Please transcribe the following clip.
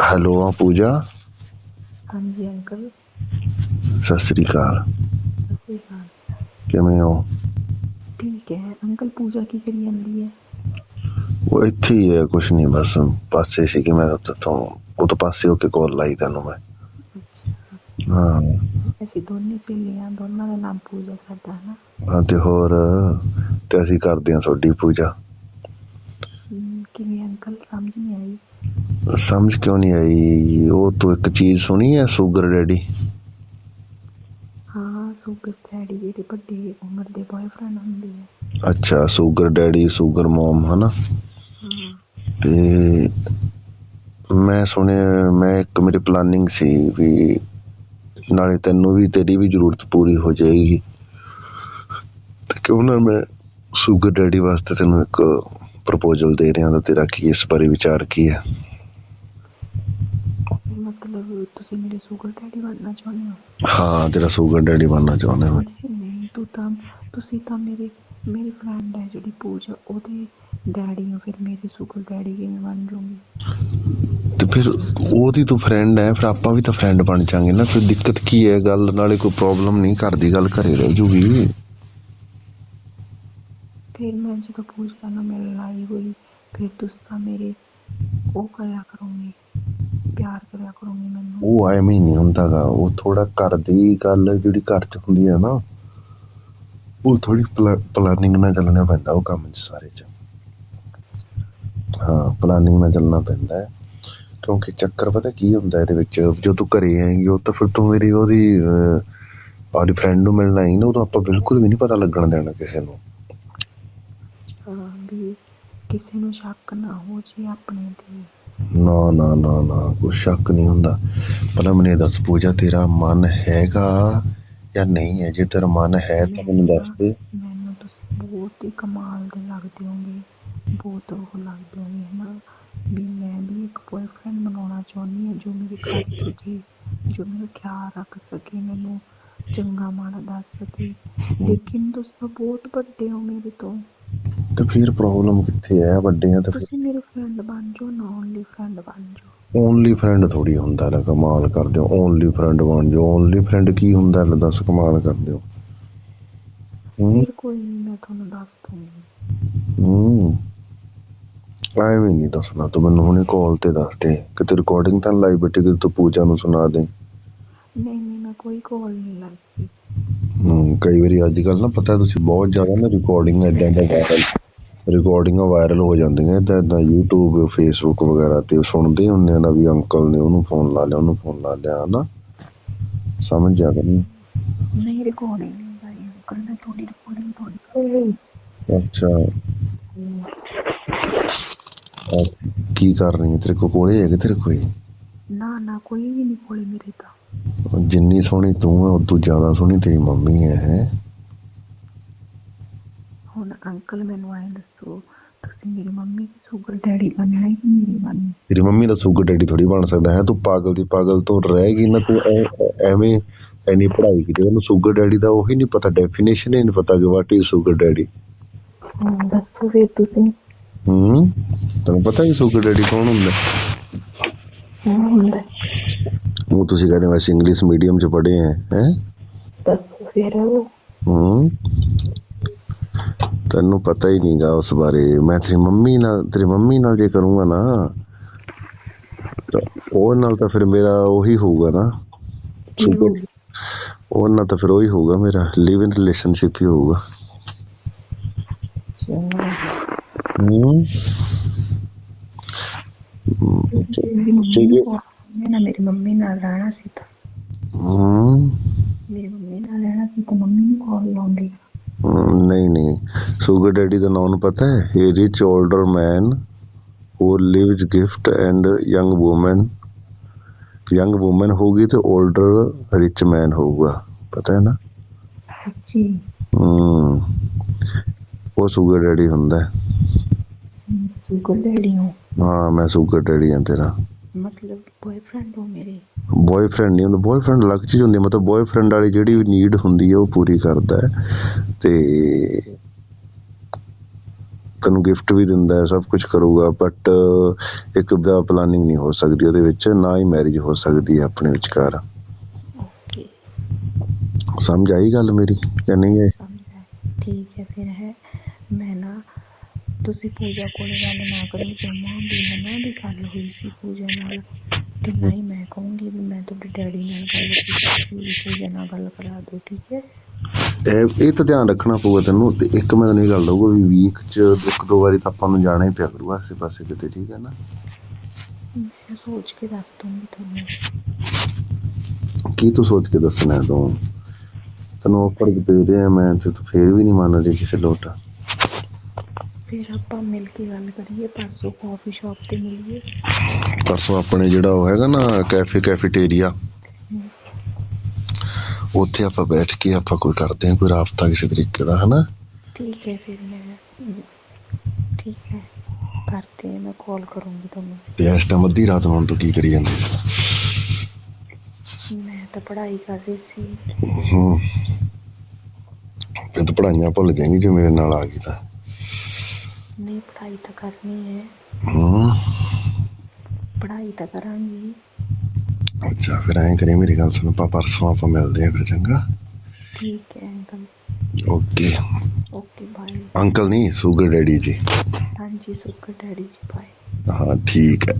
Hello ਆ ਪੂਜਾ। ਹਾਂਜੀ uncle. Sat Sri ਅਕਾਲ। ਸਤਿ ਸ਼੍ਰੀ ਅਕਾਲ। ਕਿਵੇਂ ਹੋ? ਠੀਕ ਹੈ। ਅੰਕਲ ਪੂਜਾ ਕੀ ਕਰੀ ਜਾਂਦੀ ਹੈ? ਉਹ ਇੱਥੇ ਹੀ ਹੈ ਕੁਛ ਨਹੀਂ ਬਸ ਪਾਸੇ ਸੀ ਕਿ ਮੈਂ ਤੋਂ ਉਹ ਤੋਂ ਪਾਸੇ ਹੋ ਕੇ ਕਾਲ ਲਾਈ ਤੈਨੂੰ ਮੈਂ। ਹਾਂ। ਅਸੀਂ ਦੋਨੇ ਸਹੇਲੀਆਂ ਦੋਨਾਂ ਦਾ ਨਾਮ ਪੂਜਾ ਸਾਡਾ ਹੈ ਨਾ। ਹਾਂ ਤੇ ਹੋਰ? ਤੇ ਅਸੀਂ ਕਰਦੇ ਹਾਂ ਤੁਹਾਡੀ ਪੂਜਾ ਹਮ, ਕਿਵੇਂ ਅੰਕਲ ਸਮਝ ਨਹੀਂ ਆਈ ਸਮਝ ਕਿਉਂ ਨਹੀਂ ਆਈ? ਉਹ ਤੂੰ ਇੱਕ ਚੀਜ਼ ਸੁਣੀ ਹੈ ਸ਼ੂਗਰ ਡੈਡੀ ਹਾਂ ਸ਼ੂਗਰ ਡੈਡੀ ਜਿਹੜੇ ਵੱਡੀ ਉਮਰ ਦੇ ਬॉयਫ੍ਰੈਂਡ ਹੁੰਦੇ ਆ। ਅੱਛਾ ਸ਼ੂਗਰ ਡੈਡੀ ਸ਼ੂਗਰ ਮਮ ਹਨਾ? ਤੇ ਮੈਂ ਸੁਣਿਆ ਮੈਂ ਇੱਕ ਮੇਰੀ ਪਲਾਨਿੰਗ ਸੀ ਵੀ ਨਾਲੇ ਤੈਨੂੰ ਵੀ ਤੇਰੀ ਵੀ ਜ਼ਰੂਰਤ ਪੂਰੀ ਹੋ ਜਾਏਗੀ। ਤੇ ਕਿਉਂ ਨਾ ਮੈਂ ਸ਼ੂਗਰ ਡੈਡੀ ਵਾਸਤੇ ਤੈਨੂੰ ਇੱਕ ਪ੍ਰਪੋਜ਼ਲ ਦੇ ਰਿਹਾ ਤਾਂ ਤੇਰਾ ਕੀ ਇਸ ਬਾਰੇ ਵਿਚਾਰ ਕੀ ਹੈ ਮਤਲਬ ਤੁਸੀਂ ਮੇਰੇ ਸ਼ੂਗਰ ਡੈਡੀ ਬਣਨਾ ਚਾਹੁੰਦੇ ਹੋ? ਹਾਂ ਤੇਰਾ ਸ਼ੂਗਰ ਡੈਡੀ ਬਣਨਾ ਚਾਹੁੰਦਾ ਮੈਂ। ਨਹੀਂ ਤੂੰ ਤਾਂ ਤੁਸੀਂ ਤਾਂ ਮੇਰੇ ਮੇਰੀ ਫਰੈਂਡ ਹੈ ਜਿਹੜੀ ਪੂਜਾ ਉਹਦੇ ਡੈਡੀ ਹੋ ਫਿਰ ਮੇਰੇ ਸ਼ੂਗਰ ਡੈਡੀ ਕਿਵੇਂ ਬਣ ਜਾਓਗੇ ਤੇ ਫਿਰ ਉਹਦੀ ਤੂੰ ਫਰੈਂਡ ਹੈ ਫਿਰ ਆਪਾਂ ਵੀ ਤਾਂ ਫਰੈਂਡ ਬਣ ਜਾਾਂਗੇ ਨਾ। ਫਿਰ ਦਿੱਕਤ ਕੀ ਹੈ ਗੱਲ ਨਾਲੇ ਕੋਈ ਪ੍ਰੋਬਲਮ ਨਹੀਂ ਘਰ ਦੀ ਗੱਲ ਘਰੇ ਰਹਿ ਜੂਗੀ। ਫਿਰ ਮੈਂ ਜਦੋਂ ਪੂਜਾ ਨੂੰ ਮਿਲਣ ਆਈ ਹੋਈ ਫਿਰ ਤੁਸੀਂ ਤਾਂ ਮੇਰੇ ਉਹ ਕਰਿਆ ਕਰੋਗੇ। ਪਿਆਰ ਕਰਿਆ ਕਰੋਗੇ ਮੈਨੂੰ। ਉਹ ਐਵੇਂ ਨਹੀਂ ਹੁੰਦਾਗਾ ਉਹ ਥੋੜਾ ਘਰ ਦੀ ਗੱਲ ਜਿਹੜੀ ਘਰ 'ਚ ਹੁੰਦੀ ਹੈ ਨਾ ਉਹ ਥੋੜੀ ਪਲਾਨਿੰਗ ਨਾਲ ਚੱਲਣਾ ਪੈਂਦਾ ਉਹ ਕੰਮ 'ਚ ਸਾਰੇ 'ਚ। ਹਾਂ ਪਲਾਨਿੰਗ ਨਾਲ ਚੱਲਣਾ ਪੈਂਦਾ ਹੈ। ਕਿਉਂਕਿ ਚੱਕਰ ਪਤਾ ਕੀ ਹੁੰਦਾ ਇਹਦੇ ਵਿੱਚ ਜੋ ਤੂੰ ਘਰੇ ਆਏਂਗੀ ਉਹ ਤਾਂ ਫਿਰ ਤੂੰ ਮੇਰੀ ਉਹਦੀ ਆਪਦੀ ਫਰੈਂਡ ਨੂੰ ਮਿਲਣਾ ਹੀ ਨਾ ਉਦੋਂ ਆਪਾਂ ਬਿਲਕੁਲ ਵੀ ਨਹੀਂ ਪਤਾ ਲੱਗਣ ਦੇਣਾ ਕਿਸੇ ਨੂੰ। ਹਾਂ ਵੀ ਕਿਸੇ ਨੂੰ ਸ਼ੱਕ ਨਾ ਹੋ ਜੇ ਆਪਣੇ ਤੇ। ਨਾ ਨਾ ਨਾ ਨਾ ਕੋਈ ਸ਼ੱਕ ਨਹੀਂ ਹੁੰਦਾ। ਪਹਿਲਾਂ ਮੈਨੂੰ ਇਹ ਦੱਸ ਪੂਜਾ ਤੇਰਾ ਮਨ ਹੈਗਾ ਜਾਂ ਨਹੀਂ ਹੈ? ਜੇ ਤੇਰਾ ਮਨ ਹੈ ਤਾਂ ਮੈਨੂੰ ਦੱਸ ਦੇ। ਮੈਨੂੰ ਤੁਸੀਂ ਬਹੁਤ ਹੀ ਕਮਾਲ ਦੇ ਲੱਗਦੇ ਹੋਗੇ ਬਹੁਤ ਉਹ ਲੱਗਦੇ ਹੋਗੇ ਹਨਾ? ਵੀ ਮੈਂ ਵੀ ਇੱਕ ਬॉयਫ੍ਰੈਂਡ ਬਣਾਉਣਾ ਚਾਹੁੰਦੀ ਹਾਂ ਜੋ ਮੇਰੇ ਘਰ ਜੀ ਜੋ ਮੇਰਾ ਖਿਆਲ ਰੱਖ ਸਕੇ ਮੈਨੂੰ ਚੰਗਾ ਮਾੜਾ ਦੱਸ ਸਕੇ। ਲੇਕਿਨ ਤੁਸੀਂ ਤਾਂ ਬਹੁਤ ਵੱਡੇ ਹੋ ਮੇਰੇ ਤੋਂ। ਤੇ ਫਿਰ ਪ੍ਰੋਬਲਮ ਕਿੱਥੇ ਹੈ? ਵੱਡੇ ਆ ਤੇ ਤੁਸੀਂ ਮੇਰੇ ਫਰੈਂਡ ਬਣ ਜਾਓ ਨਾ ਓਨਲੀ ਫਰੈਂਡ ਬਣ ਜਾਓ। ਓਨਲੀ ਫਰੈਂਡ ਥੋੜੀ ਹੁੰਦਾ ਲੈ ਕਮਾਲ ਕਰਦੇ ਹੋ। ਓਨਲੀ ਫਰੈਂਡ ਬਣ ਜਾਓ। ਓਨਲੀ ਫਰੈਂਡ ਕੀ ਹੁੰਦਾ ਲੈ ਦੱਸ ਕਮਾਲ ਕਰਦੇ ਹੋ। ਫਿਰ ਕੋਈ ਨਹੀਂ ਮੈਂ ਤੁਹਾਨੂੰ ਦੱਸ ਦੂੰਗੀ। ਹੂੰ। ਐਵੇਂ ਨਹੀਂ ਦੱਸਣਾ ਤੂੰ ਮੈਨੂੰ ਹੁਣੇ ਕਾਲ ਤੇ ਦੱਸ ਦੇ। ਕਿਤੇ ਰਿਕਾਰਡਿੰਗ ਤਾਂ ਲਾਈ ਬੈਠੀ ਕਿ ਤੂੰ ਪੂਜਾ ਨੂੰ ਸੁਣਾ ਦੇ। ਨਹੀਂ ਨਹੀਂ ਮੈਂ ਕੋਈ ਕਾਲ ਨਹੀਂ ਲਾਈ ਹੂੰ ਕਈ ਵਾਰੀ ਅੱਜ ਕੱਲ ਨਾ ਪਤਾ ਤੁਸੀਂ ਬਹੁਤ ਜ਼ਿਆਦਾ ਨਾ ਰਿਕਾਰਡਿੰਗ ਇਦਾਂ ਦਾ ਵਾਇਰਲ ਰਿਕਾਰਡਿੰਗਾਂ ਵਾਇਰਲ ਹੋ ਜਾਂਦੀਆਂ ਇਦਾਂ ਇਦਾਂ YouTube Facebook ਵਗੈਰਾ ਤੇ ਸੁਣਦੇ ਹੁੰਦੇ ਆ ਨਾ ਵੀ ਅੰਕਲ ਨੇ ਉਹਨੂੰ ਫੋਨ ਲਾ ਲਿਆ ਉਹਨੂੰ ਫੋਨ ਲਾ ਲਿਆ ਹਨਾ? ਸਮਝ ਜਾ ਕਰ ਨਹੀਂ? ਰਿਕਾਰਡਿੰਗ ਨਹੀਂ ਲਾਈ ਅੰਕਲ ਨੇ ਤੁਹਾਡੀ ਰਿਕਾਰਡਿੰਗ ਥੋੜੀ ਅੱਛਾ। ਅਹ ਕੀ ਕਰ ਰਹੀ ਹੈ ਤੇਰੇ ਕੋ ਕੋਲੇ ਹੈਗੇ ਤੇਰੇ ਕੋਈ? ਨਾ ਨਾ ਕੋਈ ਵੀ ਨਹੀਂ ਕੋਲੇ ਮੇਰੇ ਤਾਂ। ਜਿੰਨੀ ਸੋਹਣੀ ਤੂੰ ਹੈ ਉਦੋਂ ਜ਼ਿਆਦਾ ਸੋਹਣੀ ਤੇਰੀ ਮੰਮੀ ਹੈ ਹੈਂ। ਅੰਕਲ ਮੈਨੂੰ ਐਂ ਦੱਸੋ ਤੁਸੀਂ ਮੇਰੀ ਮੰਮੀ ਦੀ ਸ਼ੂਗਰ ਡੈਡੀ ਬਣਨਾ ਹੈ ਕਿ ਮੇਰੀ ਬਣਨੀ ਤੇਰੀ ਮੰਮੀ ਦਾ ਸ਼ੂਗਰ ਡੈਡੀ ਥੋੜੀ ਬਣ ਸਕਦਾ ਹੈ ਤੂੰ ਪਾਗਲ ਦੀ ਪਾਗਲ ਤੋਂ ਰਹਿ ਗਈ ਨਾ ਤੂੰ ਐ- ਐਵੇਂ ਐਨੀ ਪੜ੍ਹਾਈ ਕੀਤੀ ਉਹਨੂੰ ਸ਼ੂਗਰ ਡੈਡੀ ਦਾ ਉਹੀ ਨਹੀਂ ਪਤਾ ਡੈਫੀਨੇਸ਼ਨ ਹੀ ਨਹੀਂ ਪਤਾ ਕਿ ਵਾਟ ਇਜ਼ ਸ਼ੂਗਰ ਡੈਡੀ ਹਾਂ ਦੱਸੋ ਫਿਰ ਤੁਸੀਂ। ਹੂੰ ਤੈਨੂੰ ਪਤਾ ਹੀ ਸ਼ੂਗਰ ਡੈਡੀ ਕੌਣ ਹੁੰਦਾ? ਹੁੰਦਾ? ਉਹ ਤੁਸੀਂ ਕਹਿੰਦੇ ਵੈਸੇ ਇੰਗਲਿਸ਼ ਮੀਡੀਅਮ ਚ ਪੜ੍ਹੇ ਹੈ ਹੈ? ਦੱਸੋ ਫਿਰ ਹੂੰ। ਤੈਨੂੰ ਪਤਾ ਹੀ ਨਹੀਂਗਾ ਉਸ ਬਾਰੇ। ਮੈਂ ਤੇਰੀ ਮੰਮੀ ਨਾਲ ਤੇਰੀ ਮੰਮੀ ਨਾਲ ਜੇ ਕਰੂੰਗਾ ਨਾ ਤਾਂ ਉਹ ਨਾਲ ਤਾਂ ਫਿਰ ਮੇਰਾ ਉਹੀ ਹੋਊਗਾ ਨਾ। ਉਹ ਨਾਲ ਤਾਂ ਫਿਰ ਉਹੀ ਹੋਊਗਾ ਮੇਰਾ। ਲਿਵ ਇਨ ਰਿਲੇਸ਼ਨਸ਼ਿਪ ਹੀ ਹੋਊਗਾ। ਨਾ ਮੇਰੀ ਮੰਮੀ ਨਾਲ ਰਹਿਣਾ ਸੀ ਤਾਂ। ਹੂੰ। ਮੇਰੀ ਮੰਮੀ ਨਾਲ ਰਹਿਣਾ ਸੀ ਤਾਂ ਮੰਮੀ ਨੂੰ ਕਾਲ ਲਾਉਂਦੀ। ਨਹੀਂ ਨਹੀਂ। ਸ਼ੂਗਰ ਡੈਡੀ ਦਾ ਨਾਮ ਪਤਾ ਹੈ? He rich older man who lives gift and young woman young woman ਹੋਊਗੀ ਤੇ 올ਡਰ ਰਿਚ ਮੈਨ ਹੋਊਗਾ। ਪਤਾ ਹੈ ਨਾ? ਸੱਚੀ। ਹਮ ਉਹ ਸ਼ੂਗਰ ਡੈਡੀ ਹੁੰਦਾ ਹੈ। ਸ਼ੂਗਰ ਡੈਡੀ ਹੋ। ਹਾਂ ਮੈਂ ਸ਼ੂਗਰ ਡੈਡੀ ਹਾਂ ਤੇਰਾ। ਮਤਲਬ ਬॉयਫ੍ਰੈਂਡ ਹੋ ਮੇਰੇ। ਬॉयਫ੍ਰੈਂਡ ਨਹੀਂ ਹੁੰਦਾ ਬॉयਫ੍ਰੈਂਡ ਅਲੱਗ ਚੀਜ਼ ਹੁੰਦੀ ਮਤਲਬ ਬॉयਫ੍ਰੈਂਡ ਵਾਲੀ ਜਿਹੜੀ ਨੀਡ ਹੁੰਦੀ ਹੈ ਉਹ ਪੂਰੀ ਕਰਦਾ ਹੈ। ਤੇ ਤੈਨੂੰ ਗਿਫਟ ਵੀ ਦਿੰਦਾ ਹੈ ਸਭ ਕੁਝ ਕਰੂਗਾ ਬਟ ਇੱਕ ਦਾ ਪਲਾਨਿੰਗ ਨਹੀਂ ਹੋ ਸਕਦੀ ਉਹਦੇ ਵਿੱਚ ਨਾ ਹੀ ਮੈਰਿਜ ਹੋ ਸਕਦੀ ਹੈ ਆਪਣੇ ਵਿਚਕਾਰ। ਓਕੇ ਸਮਝ ਆਈ ਗੱਲ ਮੇਰੀ ਜਾਂ ਨਹੀਂ ਹੈ ਠੀਕ ਹੈ ਫਿਰ ਹੈ। ਮੈਂ ਨਾ ਤੁਸੀਂ ਪੂਜਾ ਕੋਲ ਗੱਲ ਨਾ ਕਰੋ ਜਮਾਂ ਦੀ ਮਨਾ ਦੀ ਗੱਲ ਹੋਈ ਸੀ ਪੂਜਾ ਨਾਲ। ਨਾ ਹੀ ਮੈਂ ਕਹੂੰਗੀ ਵੀ ਮੈਂ ਤੁਹਾਡੇ ਡੈਡੀ ਨਾਲ ਗੱਲ ਕੀਤੀ ਨਾਲ ਗੱਲ ਕਰਾ ਦਿਓ ਠੀਕ ਹੈ? ਇਹ ਇਹ ਤਾਂ ਧਿਆਨ ਰੱਖਣਾ ਪਊਗਾ ਤੈਨੂੰ ਤੇ ਇੱਕ ਮੈਂ ਤੈਨੂੰ ਇਹ ਗੱਲ ਦਊਗਾ ਵੀ ਵੀਕ ਚ ਇੱਕ ਦੋ ਵਾਰੀ ਤਾਂ ਆਪਾਂ ਨੂੰ ਜਾਣਾ ਹੀ ਪਿਆ ਕਰੂਗਾ ਆਸੇ ਪਾਸੇ ਕਿਤੇ ਠੀਕ ਹੈ ਨਾ? ਮੈਂ ਸੋਚ ਕੇ ਦੱਸ ਦੂੰਗੀ ਤੁਹਾਨੂੰ। ਕੀ ਤੂੰ ਸੋਚ ਕੇ ਦੱਸਣਾ ਤੂੰ? ਤੈਨੂੰ ਆਫਰ ਦੇ ਰਿਹਾ ਮੈਂ ਤੇ ਤੂੰ ਫੇਰ ਵੀ ਨਹੀਂ ਮੰਨ ਰਹੀ ਕਿਸੇ ਲੋਟ। ਫਿਰ ਆਪਾਂ ਮਿਲ ਕੇ ਗੱਲ ਕਰੀਏ ਪਰਸੋਂ ਕਾਫੀ ਸ਼ਾਪ ਤੇ ਮਿਲੀਏ। ਪਰਸੋਂ ਆਪਣੇ ਜਿਹੜਾ ਉਹ ਹੈਗਾ ਨਾ ਕੈਫੇ ਕੈਫੇਟੇਰੀਆ ਉੱਥੇ ਆਪਾਂ ਬੈਠ ਕੇ ਆਪਾਂ ਕੋਈ ਕਰਦੇ ਹਾਂ ਕੋਈ ਰਾਬਤਾ ਕਿਸੇ ਤਰੀਕੇ ਦਾ ਹਨਾ? ਠੀਕ ਹੈ ਫਿਰ ਮੈਂ ਠੀਕ ਹੈ। ਕਰਤੇ ਮੈਂ ਕਾਲ ਕਰੂੰਗੀ ਤੁਹਾਨੂੰ। ਤੇ ਇਸ ਟਾਈਮ ਅੱਧੀ ਰਾਤ ਨੂੰ ਤੂੰ ਕੀ ਕਰੀ ਜਾਂਦੀ? ਮੈਂ ਤਾਂ ਪੜ੍ਹਾਈ ਕਰ ਰਹੀ ਸੀ। ਹੂੰ। ਤੂੰ ਪੜਾਈਆਂ ਭੁੱਲ ਜਾਏਂਗੀ ਜੇ ਮੇਰੇ ਨਾਲ ਆ ਗਈ ਤਾਂ। ਪੜ੍ਹਾਈ ਤਾਂ ਕਰਨੀ ਹੈ। ਹੂੰ। ਪੜ੍ਹਾਈ ਤਾਂ ਕਰਾਂਗੀ। ਅੱਛਾ ਫਿਰ ਐਂ ਕਰੀ ਮੇਰੀ ਗੱਲ ਸੁਣ ਆਪਾਂ ਪਰਸੋਂ ਆਪਾਂ ਮਿਲਦੇ ਆ ਫਿਰ ਚੰਗਾ? ਠੀਕ ਹੈ uncle. Okay. Okay bye. Uncle ਨਹੀਂ ਸ਼ੂਗਰ ਡੈਡੀ ਜੀ। ਹਾਂਜੀ ਸੁੱਕਰ ਡੈਡੀ ਜੀ ਬਾਏ। ਹਾਂ ਠੀਕ ਹੈ।